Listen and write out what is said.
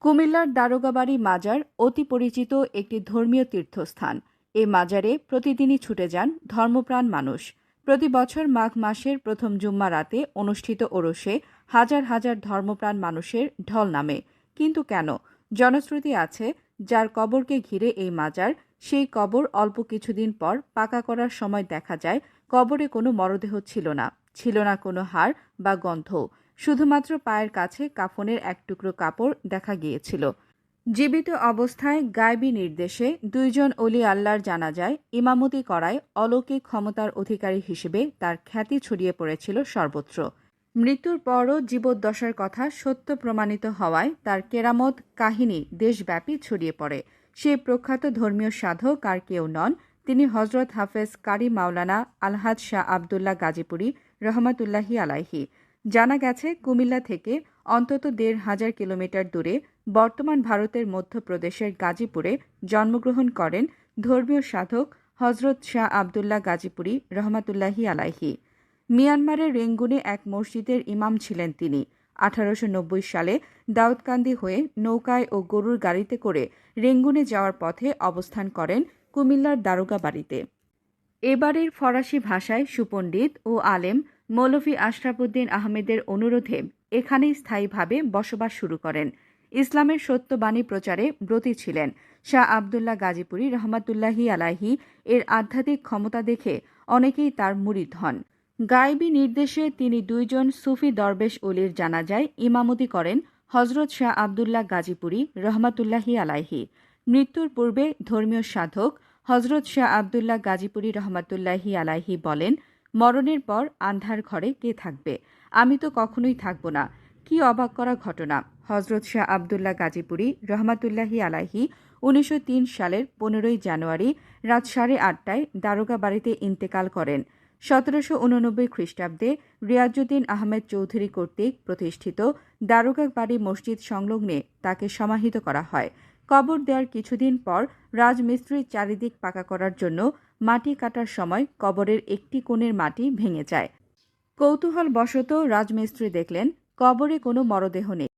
কুমিল্লার দারোগাবাড়ি মাজার অতি পরিচিত একটি ধর্মীয় তীর্থস্থান। এ মাজারে প্রতিদিনই ছুটে যান ধর্মপ্রাণ মানুষ। প্রতি বছর মাঘ মাসের প্রথম জুম্মা রাতে অনুষ্ঠিত ওরসে হাজার হাজার ধর্মপ্রাণ মানুষের ঢল নামে। কিন্তু কেন? জনশ্রুতি আছে, যার কবরকে ঘিরে এই মাজার, সেই কবর অল্প কিছুদিন পর পাকা করার সময় দেখা যায়, কবরে কোনো মরদেহ ছিল না। ছিল না কোনো হাড় বা গন্ধ। শুধুমাত্র পায়ের কাছে কাফনের এক টুকরো কাপড় দেখা গিয়েছিল। জীবিত অবস্থায় গায়বী নির্দেশে দুইজন অলি আল্লাহর জানা যায় ইমামতি করায় অলৌকিক ক্ষমতার অধিকারী হিসেবে তার খ্যাতি ছড়িয়ে পড়েছিল সর্বত্র। মৃত্যুর পরও জীবদ্দশার কথা সত্য প্রমাণিত হওয়ায় তার কেরামত, কাহিনী দেশব্যাপী ছড়িয়ে পড়ে। সে প্রখ্যাত ধর্মীয় সাধক আর কেউ নন, তিনি হজরত হাফেজ কারি মাওলানা আলহাজ শাহ আবদুল্লাহ গাজীপুরি রহমাতুল্লাহি আলাইহি। জানা গেছে, কুমিল্লা থেকে অন্তত দেড় হাজার কিলোমিটার দূরে বর্তমান ভারতের মধ্যপ্রদেশের গাজীপুরে জন্মগ্রহণ করেন ধর্মীয় সাধক হজরত শাহ আবদুল্লাহ গাজীপুরি রহমাতুল্লাহি আলাইহি। মিয়ানমারের রেঙ্গুনে এক মসজিদের ইমাম ছিলেন তিনি। আঠারোশো নব্বই সালে দাউদকান্দি হয়ে নৌকায় ও গরুর গাড়িতে করে রেঙ্গুনে যাওয়ার পথে অবস্থান করেন কুমিল্লার দারোগা বাড়িতে। এবারের ফরাসি ভাষায় সুপণ্ডিত ও আলেম মৌলভী আশরাফুদ্দিন আহমেদের অনুরোধে এখানেই স্থায়ীভাবে বসবাস শুরু করেন। ইসলামের সত্যবাণী প্রচারে ব্রতী ছিলেন। শাহ আবদুল্লাহ গাজীপুরি রহমাতুল্লাহি আলাহি এর আধ্যাত্মিক ক্ষমতা দেখে অনেকেই তার মুরিদ হন। গায়েবী নির্দেশে তিনি দুইজন সুফি দরবেশ অলির জানাজায় ইমামতি করেন হজরত শাহ আবদুল্লাহ গাজীপুরি রহমাতুল্লাহি আলাহি মৃত্যুর পূর্বে ধর্মীয় সাধক হজরত শাহ আবদুল্লাহ গাজীপুরি রহমাতুল্লাহি আলাহি বলেন মরণের পর আন্ধার ঘরে কে থাকবে? আমি তো কখনোই থাকব না। কি অবাক করা ঘটনা। হজরত শাহ আবদুল্লাহ গাজীপুরি রহমাতুল্লাহি আলাহি উনিশশো তিন সালের পনেরোই জানুয়ারি রাত সাড়ে আটটায় দারোগা বাড়িতে ইন্তেকাল করেন। সতেরোশো উননব্বই খ্রিস্টাব্দে রিয়াজুদ্দিন আহমেদ চৌধুরী কর্তৃক প্রতিষ্ঠিত দারোগা বাড়ি মসজিদ সংলগ্নে তাকে সমাহিত করা হয়। কবর দেওয়ার কিছুদিন পর রাজমিস্ত্রির চারিদিক পাকা করার জন্য মাটি কাটার সময় কবরের একটি কোণের মাটি ভেঙে যায়। কৌতূহল বশত রাজমিস্ত্রি দেখলেন, কবরে কোনো মরদেহ নেই।